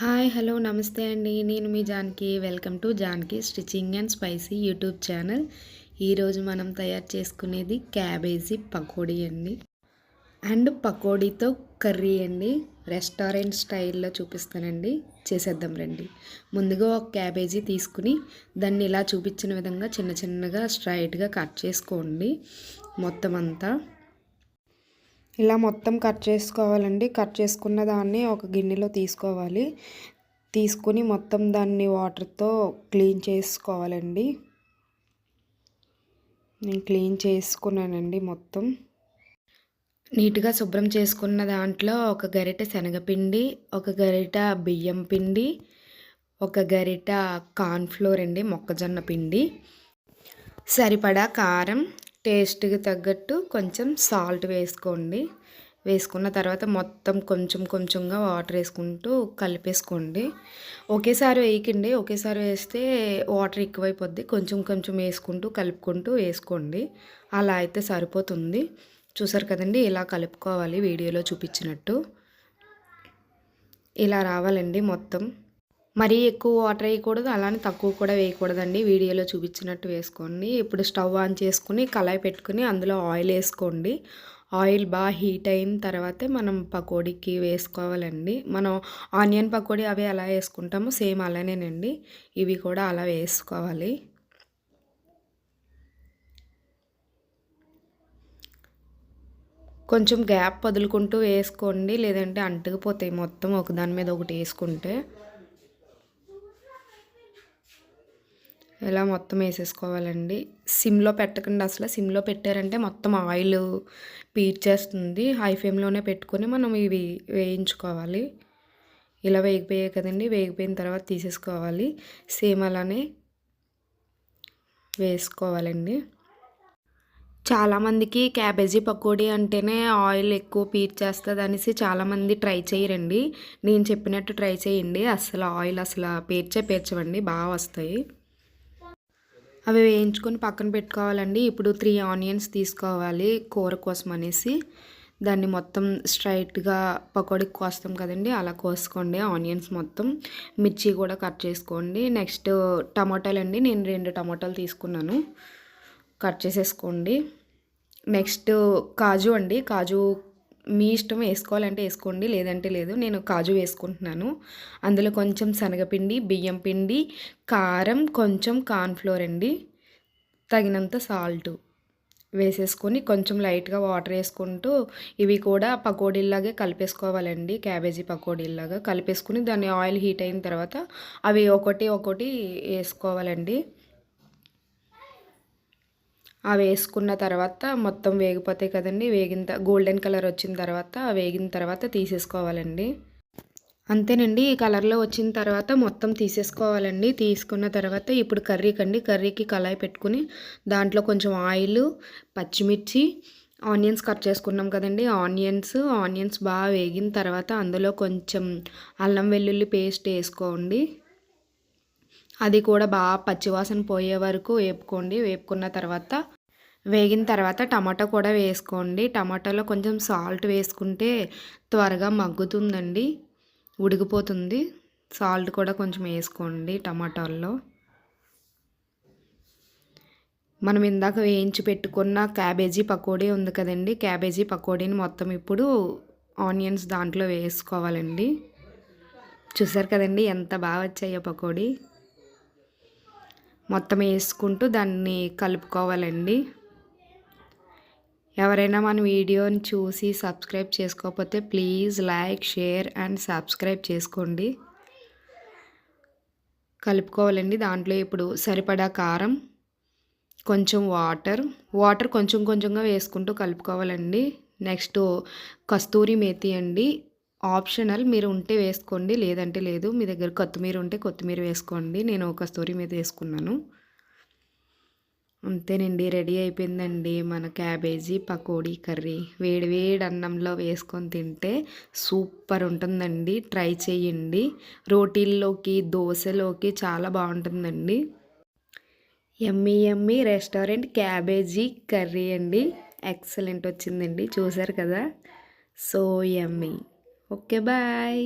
Hi hello నమస్తే అండి. నేను మీ Janki. Welcome to Janki stitching and spicy YouTube channel. ఈరోజు మనం తయారు చేసుకునేది క్యాబేజీ పకోడీ అండి. అండ్ పకోడీతో కర్రీ అండి. రెస్టారెంట్ స్టైల్లో చూపిస్తానండి. చేసేద్దాం రండి. ముందుగా ఒక క్యాబేజీ తీసుకుని దాన్ని ఇలా చూపించిన విధంగా చిన్న చిన్నగా స్ట్రైట్గా కట్ చేసుకోండి. మొత్తం అంతా ఇలా మొత్తం కట్ చేసుకోవాలండి. కట్ చేసుకున్న దాన్ని ఒక గిన్నెలో తీసుకోవాలి. తీసుకుని మొత్తం దాన్ని వాటర్తో క్లీన్ చేసుకోవాలండి. నేను క్లీన్ చేసుకున్నానండి మొత్తం. నీట్గా శుభ్రం చేసుకున్న దాంట్లో ఒక గరిట శనగపిండి ఒక గరిట బియ్యం పిండి ఒక గరిట కార్న్ఫ్లోర్ అండి మొక్కజొన్న పిండి. సరిపడా కారం టేస్ట్కి తగ్గట్టు కొంచెం సాల్ట్ వేసుకోండి. వేసుకున్న తర్వాత మొత్తం కొంచెం కొంచెంగా వాటర్ వేసుకుంటూ కలిపేసుకోండి. ఒకేసారి వేయకండి. ఒకేసారి వేస్తే వాటర్ ఎక్కువైపోద్ది. కొంచెం కొంచెం వేసుకుంటూ కలుపుకుంటూ వేసుకోండి. అలా అయితే సరిపోతుంది. చూసారు కదండి? ఇలా కలుపుకోవాలి వీడియోలో చూపించినట్టు. ఇలా రావాలండి మొత్తం. మరీ ఎక్కువ వాటర్ వేయకూడదు అలానే తక్కువ కూడా వేయకూడదండి. వీడియోలో చూపించినట్టు వేసుకోండి. ఇప్పుడు స్టవ్ ఆన్ చేసుకుని కళాయి పెట్టుకుని అందులో ఆయిల్ వేసుకోండి. ఆయిల్ బాగా హీట్ అయిన తర్వాతే మనం పకోడీకి వేసుకోవాలండి. మనం ఆనియన్ పకోడీ అవి ఎలా వేసుకుంటామో సేమ్ అలానేనండి. ఇవి కూడా అలా వేసుకోవాలి. కొంచెం గ్యాప్ వదులుకుంటూ వేసుకోండి. లేదంటే అంటుకుపోతాయి మొత్తం ఒకదాని మీద ఒకటి వేసుకుంటే. ఇలా మొత్తం వేసేసుకోవాలండి? సిమ్లో పెట్టకుండా అసలు సిమ్లో పెట్టారంటే మొత్తం ఆయిల్ పీడ్చేస్తుంది హై ఫ్లేమ్లోనే పెట్టుకొని మనం ఇవి వేయించుకోవాలి. ఇలా వేగిపోయాయి కదండి వేగిపోయిన తర్వాత తీసేసుకోవాలి. సేమ్ అలానే వేసుకోవాలండి. చాలామందికి క్యాబేజీ పకోడీ అంటేనే ఆయిల్ ఎక్కువ పీర్చేస్తుంది అనేసి చాలామంది ట్రై చేయరండి. నేను చెప్పినట్టు ట్రై చేయండి. అసలు ఆయిల్ అసలు పేర్చే పేర్చవండి బాగా వస్తాయి. అవి వేయించుకొని పక్కన పెట్టుకోవాలండి. ఇప్పుడు త్రీ ఆనియన్స్ తీసుకోవాలి కూర కోసం అనేసి. దాన్ని మొత్తం స్ట్రైట్గా పకోడీకి కోస్తాం కదండి అలా కోసుకోండి. ఆనియన్స్ మొత్తం మిర్చి కూడా కట్ చేసుకోండి. నెక్స్ట్ టమాటాలు అండి నేను రెండు టమాటాలు తీసుకున్నాను. కట్ చేసేసుకోండి. నెక్స్ట్ కాజు అండి కాజు మీ ఇష్టం వేసుకోవాలంటే వేసుకోండి లేదంటే లేదు. నేను కాజు వేసుకుంటున్నాను. అందులో కొంచెం శనగపిండి బియ్యం పిండి కారం కొంచెం కార్న్ఫ్లోర్ అండి. తగినంత సాల్ట్ వేసేసుకొని కొంచెం లైట్గా వాటర్ వేసుకుంటూ ఇవి కూడా పకోడీలాగే కలిపేసుకోవాలండి. క్యాబేజీ పకోడీలాగా కలిపేసుకుని దాన్ని ఆయిల్ హీట్ అయిన తర్వాత అవి ఒకటి ఒకటి వేసుకోవాలండి. అవి వేసుకున్న తర్వాత మొత్తం వేగిపోతాయి కదండి వేగిన గోల్డెన్ కలర్ వచ్చిన తర్వాత వేగిన తర్వాత తీసేసుకోవాలండి. అంతేనండి ఈ కలర్లో వచ్చిన తర్వాత మొత్తం తీసేసుకోవాలండి. తీసుకున్న తర్వాత ఇప్పుడు కర్రీ కండి కర్రీకి కళాయి పెట్టుకుని దాంట్లో కొంచెం ఆయిల్ పచ్చిమిర్చి ఆనియన్స్ కట్ చేసుకున్నాం కదండి. ఆనియన్స్ ఆనియన్స్ బాగా వేగిన తర్వాత అందులో కొంచెం అల్లం వెల్లుల్లి పేస్ట్ వేసుకోండి. అది కూడా బాగా పచ్చివాసన పోయే వరకు వేపుకోండి. వేపుకున్న తర్వాత వేగిన తర్వాత టమాటా కూడా వేసుకోండి. టమాటాలో కొంచెం సాల్ట్ వేసుకుంటే త్వరగా మగ్గుతుందండి. ఉడికిపోతుంది. సాల్ట్ కూడా కొంచెం వేసుకోండి టమాటాల్లో. మనం ఇందాక వేయించి పెట్టుకున్న క్యాబేజీ పకోడీ ఉంది కదండి. క్యాబేజీ పకోడీని మొత్తం ఇప్పుడు ఆనియన్స్ దాంట్లో వేసుకోవాలండి. చూసారు కదండి ఎంత బాగా వచ్చాయో పకోడీ. మొత్తం వేసుకుంటూ దాన్ని కలుపుకోవాలండి. ఎవరైనా మన వీడియోని చూసి సబ్స్క్రైబ్ చేసుకోకపోతే please like share and subscribe చేసుకోండి. కలుపుకోవాలండి. దాంట్లో ఇప్పుడు సరిపడా కారం కొంచెం వాటర్. వాటర్ కొంచెం కొంచెంగా వేసుకుంటూ కలుపుకోవాలండి. నెక్స్ట్ కస్తూరి మేతి అండి. ఆప్షనల్ మీరు ఉంటే వేసుకోండి లేదంటే లేదు. మీ దగ్గర కొత్తిమీర ఉంటే కొత్తిమీర వేసుకోండి. నేను ఒక స్టోరీ మీద వేసుకున్నాను. అంతేనండి రెడీ అయిపోయిందండి మన క్యాబేజీ పకోడీ కర్రీ. వేడి వేడి అన్నంలో వేసుకొని తింటే సూపర్ ఉంటుందండి. ట్రై చేయండి. రోటీల్లోకి దోశలోకి చాలా బాగుంటుందండి. ఎమ్మీ ఎమ్మీ రెస్టారెంట్ క్యాబేజీ కర్రీ అండి. ఎక్సలెంట్ వచ్చిందండి. చూసారు కదా? So Emmy okay bye